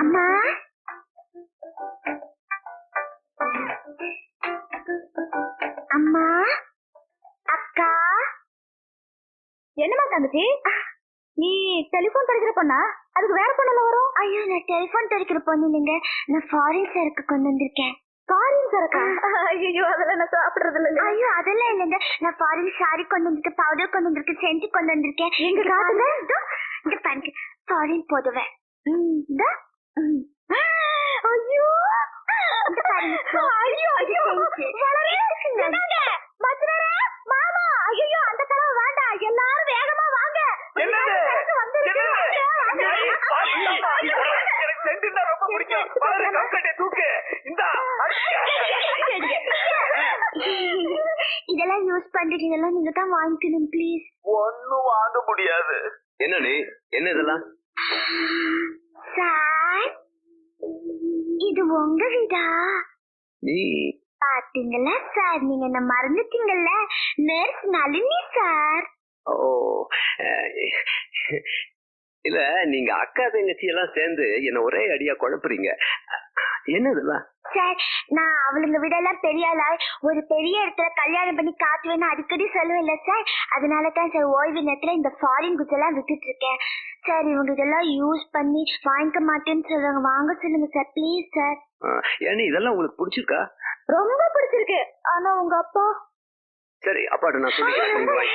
அம்மா? அம்மா? அக்கா? என்னமா தங்கச்சி? நீ டெலிபோன் படிக்கிற பொண்ணா? அதுக்கு வேற பொண்ணுல வரும்? ஐயோ நான் டெலிபோன் தெரிக்கிற பொண்ணு இல்லைங்க. நான் ஃபாரின் சரக்கு கொண்டு வந்திருக்கேன். ஃபாரின் சரக்கா ஐயோ அதெல்லாம் நான் சாப்பிடுறது இல்ல ஐயோ அதெல்லாம் இல்லைங்க. நான் ஃபாரின் சாரி கொண்டு வந்திருக்கேன் பவுடர் கொண்டு வந்திருக்கேன் செஞ்சு கொண்டு வந்திருக்கேன். எங்க காட்டுங்க? இங்க பாருங்க ஃபாரின் போதுவே. இந்த ஐயோ. பாருங்க. வளரே என்னங்க? மாமா. ஐயோ அந்த கலவை வேண்டாம் எல்லாரும் வேகமா வாங்க. எனக்கு சென்ட்டுன்னா ரொம்ப பிடிக்கும். பாரு, கம்ப்ளைண்ட்டை தூக்கு. இந்தா, இதெல்லாம் யூஸ் பண்றீங்க. இதெல்லாம் நீங்க தான் வாங்கிக்கணும் ப்ளீஸ் ஒண்ணும் வாங்க முடியாது. என்ன நீ என்ன இதெல்லாம்? சார் இது உங்க வீடா? நீ பாத்தீங்களா சார் நீங்க என்ன மறந்துட்டீங்கல்ல? Nurse Nalini sir. ஓ இல்ல நீங்க அக்கா தங்கச்சி எல்லாம் சேர்ந்து என்ன ஒரே அடியா குழப்புறீங்க. என்ன இதெல்லாம் சார் நான் அவளுங்க விடலாம் பெரிய ஆளா? ஒரு பெரிய இடத்துல கல்யாணம் பண்ணி காட்டுவேன்னு அடிக்கடி சொல்லுவேன்ல சார் அதனால தான் சார் ஓய்வு நேரத்துல இந்த ஃபாரின் குட்ஸ் எல்லாம் விட்டுட்டு இருக்கேன் சார் இவங்க இதெல்லாம் யூஸ் பண்ணி வாங்கிக்க மாட்டேன்னு சொல்றாங்க வாங்க சொல்லுங்க சார் ப்ளீஸ் சார். ஏன்னு இதெல்லாம் உங்களுக்கு பிடிச்சிருக்கா? ரொம்ப பிடிச்சிருக்கு. ஆனா உங்க அப்பா சரி அப்பாட்ட நான் சொல்லிக்கிறேன்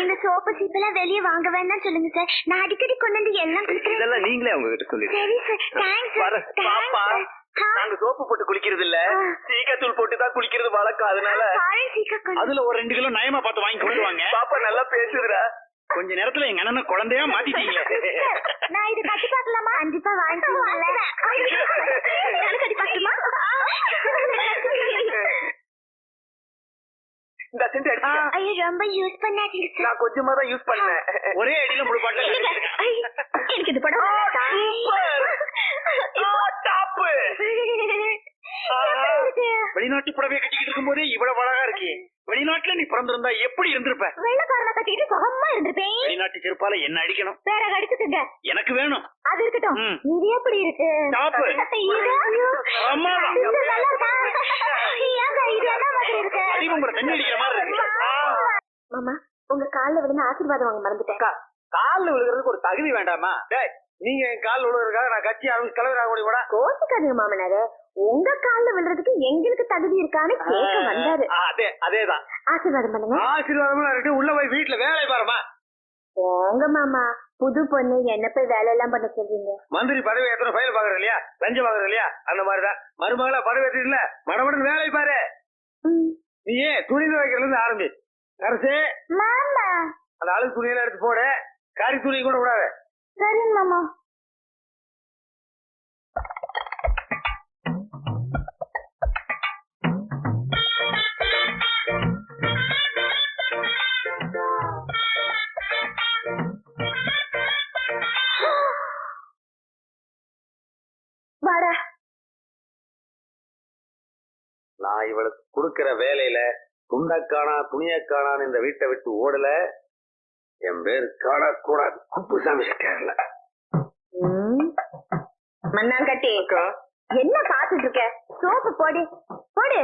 இந்த சோப்பு சீப்பெல்லாம் வெளியே வாங்க வேண்டாம் சொல்லுங்க சார் நான் அடிக்கடி கொண்டு வந்து எல்லாம் கொடுக்குறேன் இதெல்லாம் நீங்களே அவங்க கிட்ட சொல்லிடுங்க சரி சார் தேங்க்ஸ் வரேன். பாப்பா நாங்க சோப்பு போட்டு குளிக்கிறது இல்ல சீக்காத்தூள் போட்டு தான் குளிக்கிறது வழக்கம் அதனால அதுல ஒரு ரெண்டு கிலோ நயமா பார்த்து வாங்கி கொண்டு வாங்க பாப்பா நல்லா பேசுதுடா கொஞ்ச நேரத்துல எங்க அண்ணனை குழந்தையா மாத்திட்டீங்க நான் இது கட்டி பார்க்கலாமா கண்டிப்பா பார்க்கலாமா இந்த சென்ட் அடிச்சா ஐயோ ரொம்ப யூஸ் பண்ணாதீங்க. சார் நான் கொஞ்சமா தான் யூஸ் பண்ணேன். ஒரே அடியில முழு பாட்டில எனக்கு இது படம் டாப்பு வெளிநாட்டு புடவைய கட்டிக்கிட்டு இருக்கும் போதே இவ்வளவு அழகா இருக்கே. வெளிநாட்டுல நீ பிறந்திருந்தா எப்படி இருந்திருப்ப? வெள்ளக்காரனை கட்டிக்கிட்டு சுகமா இருந்திருப்பேன். வெளிநாட்டு செருப்பால என்ன அடிக்கணும்? வேற அடிச்சுட்டுங்க எனக்கு வேணும். அது இருக்கட்டும். இது எப்படி இருக்கு? தண்ணி அடிக்கிற மாதிரி இருக்கு. மாமா உங்க கால்ல விழுந்து ஆசீர்வாதம் வாங்க மறந்துட்டேன். கால்ல விழுகிறதுக்கு ஒரு தகுதி வேண்டாமா? டேய் நீங்க என் கால் விழுகிறதுக்காக நான் கட்சி ஆரம்பிச்சு தலைவர் ஆக கூட கோச்சுக்காதீங்க மாமனாரே. உங்க கால்ல விழுறதுக்கு எங்களுக்கு தகுதி இருக்கான்னு கேட்க வந்தாரு. அதே அதேதான். ஆசீர்வாதம் பண்ணுங்க. ஆசீர்வாதம் இருக்கு உள்ள போய் வீட்டுல வேலை பாருமா. போங்க மாமா. புது பொண்ணு என்ன போய் வேலை எல்லாம் பண்ண சொல்றீங்க? மந்திரி பதவி ஏத்தன ஃபைல் பாக்குறது இல்லையா? லஞ்சம் பாக்குறது இல்லையா? அந்த மாதிரிதான். மருமகளா பதவி ஏற்றில மடமடன் வேலை பாரு. ஏன் துணி துவைக்கிறதுல இருந்து ஆரம்பி. அரசு. மாமா. அந்த அழுகு துணியெல்லாம் எடுத்து போடு. காரி துணி கூட விடாத. சரிங்க மாமா. இவளுக்கு கொடுக்கிற வேலையில துண்டக்கானா துணியக்கானான்னு இந்த வீட்டை விட்டு ஓடல. என் பேர் காணக்கூடாது. குப்புசாமி செட்டியார்ல மண்ணாங்கட்டி என்ன பாத்துட்டு இருக்க? சோப்பு போடு போடு?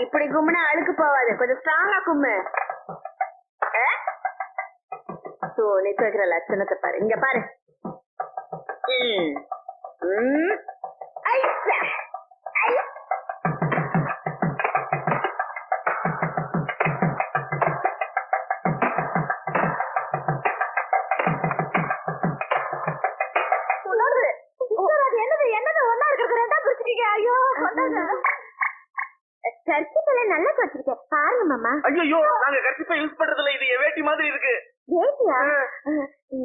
இப்படி கும்முனா அழுக்கு போவாது. கொஞ்சம் ஸ்ட்ராங்கா கும்மு. இருக்கிறது ரெண்டா பிரிச்சுட்டீங்க ஐயோ கொண்டாங்க. சர்ச்சிக்கல நல்லா வச்சிருக்கேன் பாருங்க மாமா. ஐயோ நாங்க கண்டிப்பா யூஸ் பண்றதுல இது வேட்டி மாதிரி இருக்கு. ஏட்டியா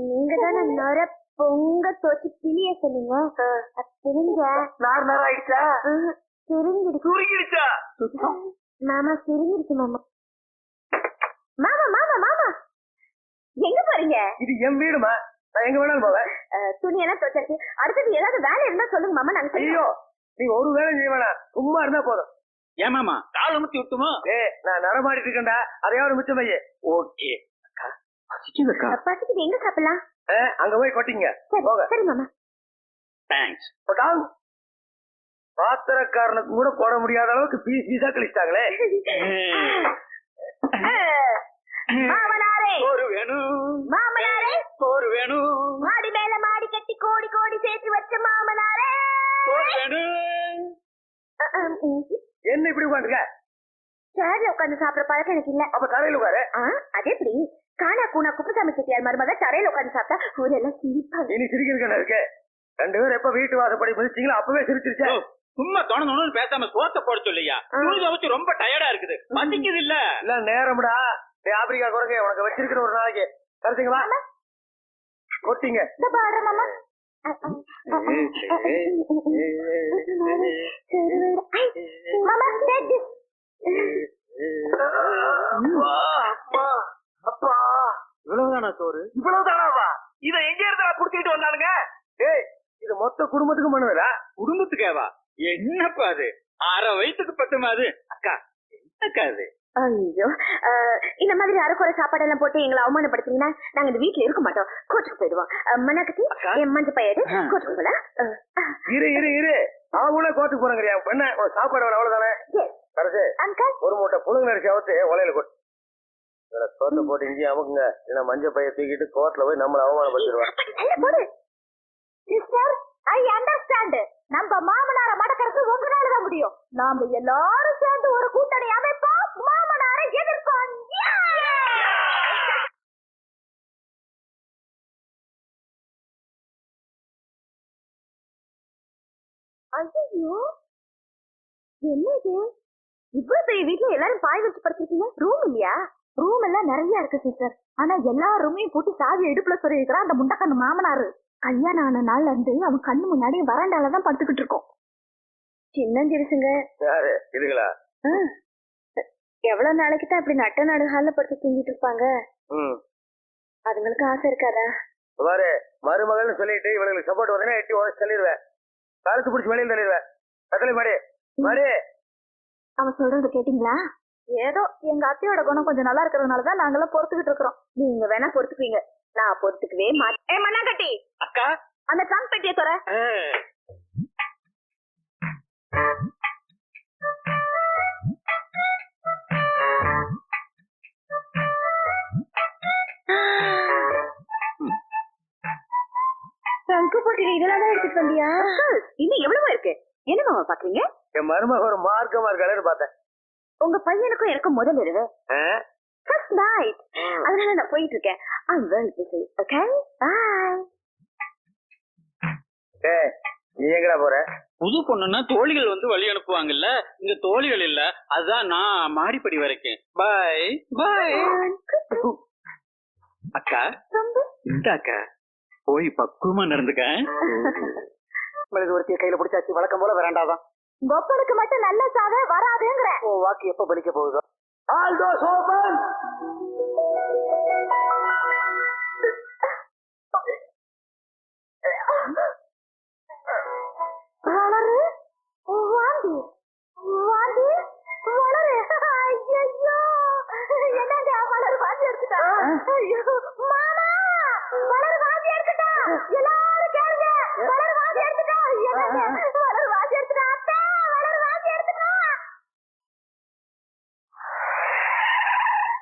நீங்க தானே நொர பொங்க தோச்சு பிளிய சொன்னீங்க அது பிரிஞ்ச நார் நேரம் ஆயிடுச்சா சுருங்கிடுச்சு. சுருங்கிடுச்சா? மாமா சுருங்கிடுச்சு மாமா. மாமா மாமா மாமா. எங்க போறீங்க? இது என் வீடுமா நான் எங்க வேணாலும் போவேன். துணி எல்லாம் துவைச்சாச்சு. அடுத்தது ஏதாவது வேலை இருந்தா சொல்லுங்க மாமா நாங்க செய்யறோம். ஐயோ நீ ஒரு வேலை செய்ய வேணாம். சும்மா இருந்தா போதும். ஏமாமா கால் அமுத்தி விட்டுமோ ஏ நான் நடமாடிட்டு இருக்கேன்டா. அதையாவது மிச்சம் பைய ஓகே. அக்கா பசிக்குதுக்கா பசிக்குது எங்க சாப்பிடலாம்? அங்க போய் கொட்டிங்க. போக சரி மாமா. தேங்க்ஸ் கொட்டாங் பாத்திரக்காரனுக்கு கூட போட முடியாத அளவுக்கு பீஸ் பீஸா மாமனாரே. சோறு வேணும். மாமனாரே. சோறு வேணும். மாடி மேல மாடி கட்டி கோடி கோடி சேர்த்து வச்ச மாமனாரே. வேணும். என்ன இப்படி உட்காந்துருக்க? சேர்ல உட்கார்ந்து சாப்பிடுற பழக்கம் எனக்கு இல்ல. அப்ப தரையில் உட்காரு. ஆ, அது எப்படி? காணா கூனா குப்புசாமி செட்டியார் மருமக தரையில உட்கார்ந்து சாப்பிட்டா ஊரெல்லாம் சிரிப்பாங்க இனி சிரிக்கிறதுக்கு இருக்கு ரெண்டு பேரும் எப்ப வீட்டு வாசப்படி மிதிச்சீங்களோ அப்பவே சிரிச்சிருச்சா சும்மா தொண தொணன்னு பேசாம சோத்த போட சொல்லையா துணி துவச்சு ரொம்ப டயர்டா இருக்குது பசிக்குது இல்ல இல்ல நேரம்டா ஆப்பிரிக்கா குறைக்க உனக்கு வச்சிருக்கிற ஒரு நாளைக்கு கருத்துங்களா கொட்டிங்க மாமா மாமா சோறு. இவ்வளவுதானாவா இத எங்க இருந்து புடிச்சிட்டு வந்தானுங்க? ஏய் இது மொத்த குடும்பத்துக்கும் பண்ணுவதா குடும்பத்துக்கேவா? என்னப்பா அது? அரை வயிற்றுக்கு பத்துமா அது? அக்கா என்னக்கா அது? ஐயோ இந்த மாதிரி அரைக்குறை சாப்பாடு எல்லாம் போட்டு எங்களை அவமானப்படுத்தீங்கன்னா நாங்க இந்த வீட்டுல இருக்க மாட்டோம். கோச்சுக்கு போயிடுவோம். மண்ணாக்கத்தி. என் மஞ்ச பையடு. கோச்சுக்கு போல இரு இரு இரு. அவங்களே கோத்துக்கு போறேங்கறியா என்ன? சாப்பாடு அவ்வளவுதானே? ஒரு மூட்டை புழுங்க அரிசி அவுத்து உலையில கொட்டு இதுல சோத்தை போட்டு இங்கேயும் அமுக்குங்க. இல்ல மஞ்சள் பைய தூக்கிட்டு கோர்ட்ல போய் நம்மள போடு. சிஸ்டர் ஐ அண்டர்ஸ்டாண்ட் நம்ம மாமனார மடக்கிறது உங்களால தான் முடியும். நாம எல்லாரும் சேர்ந்து ஒரு கூட்டணி அமைப்போம். மாமனாரை எதிர்ப்போம்! ஐயோ என்ன இது இவ்வளவு பெரிய வீட்ல எல்லாரும் பாய் வச்சு படுத்திருக்கீங்க? ரூம் இல்லையா? ரூம் எல்லாம் நிறைய இருக்கு சிஸ்டர் ஆனா எல்லா ரூமையும் பூட்டி சாவி இடுப்புல சொல்லி இருக்கிறான் அந்த முண்டக்கண்ணு மாமனாரு. கல்யாணம் ஆன நாள்ல இருந்து அவன் கண்ணு முன்னாடி வராண்டால தான் படுத்துக்கிட்டு இருக்கோம். சின்னஞ்சிருசுங்க இதுங்களா? எவ்வளவு நாளைக்கு தான் இப்படி நட்ட நடு ஹால்ல படுத்து தூங்கிட்டு இருப்பாங்க? ம். அதுங்களுக்கு ஆசை இருக்காதா? பாரு மருமகள்னு சொல்லிட்டு இவங்களுக்கு சப்போர்ட் வந்தீங்கன்னா எட்டி உடச்சு தள்ளிடுவேன். கழுத்து பிடிச்சி வெளியில் தள்ளிடுவேன். கத்தலை மாடி மாடி. அவன் சொல்றது கேட்டீங்களா? ஏதோ எங்க அத்தையோட குணம் கொஞ்சம் நல்லா இருக்கிறதுனாலதான் நாங்கெல்லாம் பொறுத்துக்கிட்டு இருக்கிறோம். நீங்க வேணா பொறுத்துக்குவீங்க. நான் பொறுத்துக்கவே மாட்டேன். ஏ மண்ணாங்கட்டி! அக்கா! அந்த ட்ரங்க் பெட்டியை தர. ட்ரங்க் போட்டு இதெல்லாம் தான் எடுத்துட்டு வந்தியா? இன்னும் எவ்வளவு இருக்கு. என்ன மாமா பாக்குறீங்க என் மருமக ஒரு மார்க்கமா இருக்காளேன்னு பார்த்தேன். உங்க பையனுக்கும் எனக்கும் முதல் இரவு? ஃபர்ஸ்ட் நைட் அதனால நான் போயிட்டு இருக்கேன் I'm very busy okay bye ஏய், நீ எங்கடா போற? புது பொண்ணுன்னா தோழிகள் வந்து வழி அனுப்புவாங்கல்ல? இங்க தோழிகள் இல்ல. அதுதான் நான் மாடிப்படி வரைக்கும் பாய் பாய் அக்கா? இந்த அக்கா. போய் பக்குவமா நடந்துக்க. உங்களுக்கு ஒருத்திய கையில பிடிச்சாச்சு வழக்கம் போல வேண்டாதான் கொப்பனுக்கு மட்டும் நல்ல சாவே வராதுங்கிற. வாக்கு எப்ப பலிக்க போகுதோ? ஆல் தோஸ் ஓபன்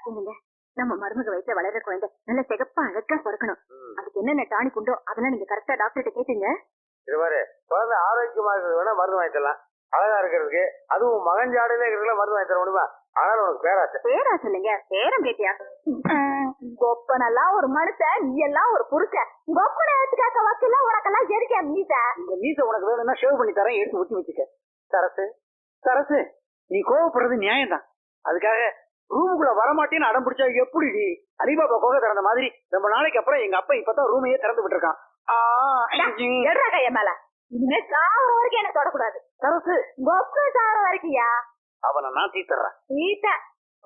என்னங்க நம்ம மருமக வயிற்றுல வளர்ற குழந்தை நல்ல சிகப்பா அழகா பிறக்கணும். அதுக்கு என்னென்ன டானிக் உண்டோ அதெல்லாம் நீங்க கரெக்டா டாக்டர்கிட்ட கேட்டீங்க. இது பாரு குழந்தை ஆரோக்கியமா இருக்கிறது வேணா மருந்து வாங்கி தரலாம். அழகா இருக்கிறதுக்கு அதுவும் மகன் ஜாடையில இருக்கிறதுல மருந்து வாங்கி தர முடியுமா? அதனால உனக்கு பேராசை. பேரா சொல்லுங்க பேரம் பேட்டியா கொப்பனெல்லாம் ஒரு மனுஷன் நீ எல்லாம் ஒரு புருஷன் கொப்பனை எடுத்துக்காக்க வக்கல உனக்கெல்லாம் எதுக்கே மீச? இந்த மீசை உனக்கு வேணும்னா ஷேவ் பண்ணி தரேன் எடுத்து ஊத்தி வச்சுக்க. சரசு சரசு நீ கோவப்படுறது நியாயம்தான். அதுக்காக ரூமுக்குள்ள வரமாட்டேன்னு அடம் பிடிச்சா எப்படி அலிபாபா கோகை திறந்த மாதிரி ரொம்ப நாளைக்கு அப்புறம் எங்க அப்பா இப்பதான் ரூமையே திறந்து விட்டுருக்கான். எடுறா கைய மேல. இனிமே சாவர வரைக்கும் என்ன தொடக்கூடாது. சரசு. கொப்பனை சாவர வரைக்கும்யா. அவனை நான் தீத்துறேன். நீட்ட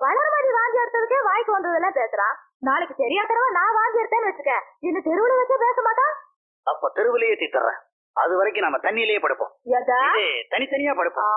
வளர்மதி வாந்தி எடுத்ததுக்கே வாய்க்கு வந்ததெல்லாம் பேசுறான் நாளைக்கு தெரியாதவன் நான் வாந்தி எடுத்தேன்னு வச்சுக்க. என்ன தெருவுல வச்சு பேச மாட்டான் அப்ப தெருவிலேயே தீத்துறேன். அது வரைக்கும் நம்ம தண்ணியிலேயே படுப்போம். தனித்தனியா படுப்போம்.